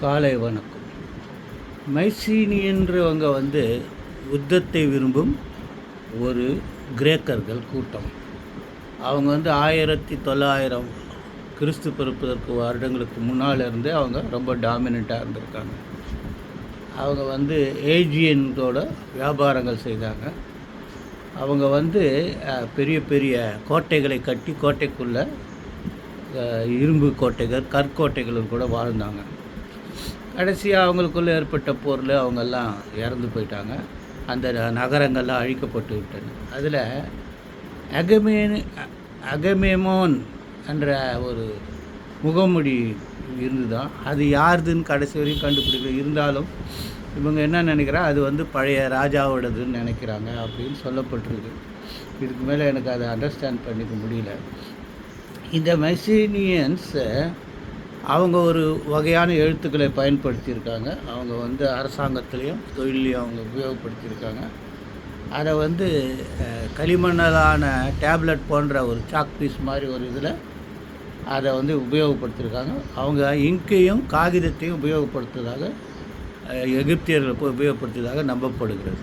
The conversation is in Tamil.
காலை வணக்கம் மைசீனியன்றவங்க வந்து யுத்தத்தை விரும்பும் ஒரு கிரேக்கர்கள் கூட்டம். அவங்க வந்து ஆயிரத்தி தொள்ளாயிரம் கிறிஸ்து பிறப்பதற்கு வருடங்களுக்கு முன்னால் இருந்தே அவங்க ரொம்ப டாமினண்ட்டாக இருந்திருக்காங்க. அவங்க வந்து ஏஜியன்களோட வியாபாரங்கள் செய்தாங்க. அவங்க வந்து பெரிய பெரிய கோட்டைகளை கட்டி கோட்டைக்குள்ளே இரும்பு கோட்டைகள் கற்கோட்டைகளும் கூட வாழ்ந்தாங்க. கடைசியாக அவங்களுக்குள்ளே ஏற்பட்ட போரில் அவங்கெல்லாம் இறந்து போயிட்டாங்க. அந்த நகரங்கள்லாம் அழிக்கப்பட்டு விட்டன அதில் அகமேனு அகமேமோன் என்ற ஒரு முகமுடி இருந்துதான். அது யாருதுன்னு கடைசி வரையும் கண்டுபிடிக்கல. இருந்தாலும் இவங்க என்ன நினைக்கிறா அது வந்து பழைய ராஜாவோடதுன்னு நினைக்கிறாங்க அப்படின்னு சொல்லப்பட்டிருக்கு. இதுக்கு மேலே எனக்கு அதை அண்டர்ஸ்டாண்ட் பண்ணிக்க முடியல. இந்த மெசீனியன்ஸ் அவங்க ஒரு வகையான எழுத்துக்களை பயன்படுத்தியிருக்காங்க. அவங்க வந்து அரசாங்கத்துலேயும் தொழிலையும் அவங்க உபயோகப்படுத்தியிருக்காங்க. அதை வந்து களிமண்ணலான டேப்லெட் போன்ற ஒரு சாக் பீஸ் மாதிரி ஒரு இதில் அதை வந்து உபயோகப்படுத்தியிருக்காங்க. அவங்க இங்கையும் காகிதத்தையும் உபயோகப்படுத்துவதாக எகிப்தியர்களுக்கு எகிப்தியர்கள் உபயோகப்படுத்தியதாக நம்பப்படுகிறது.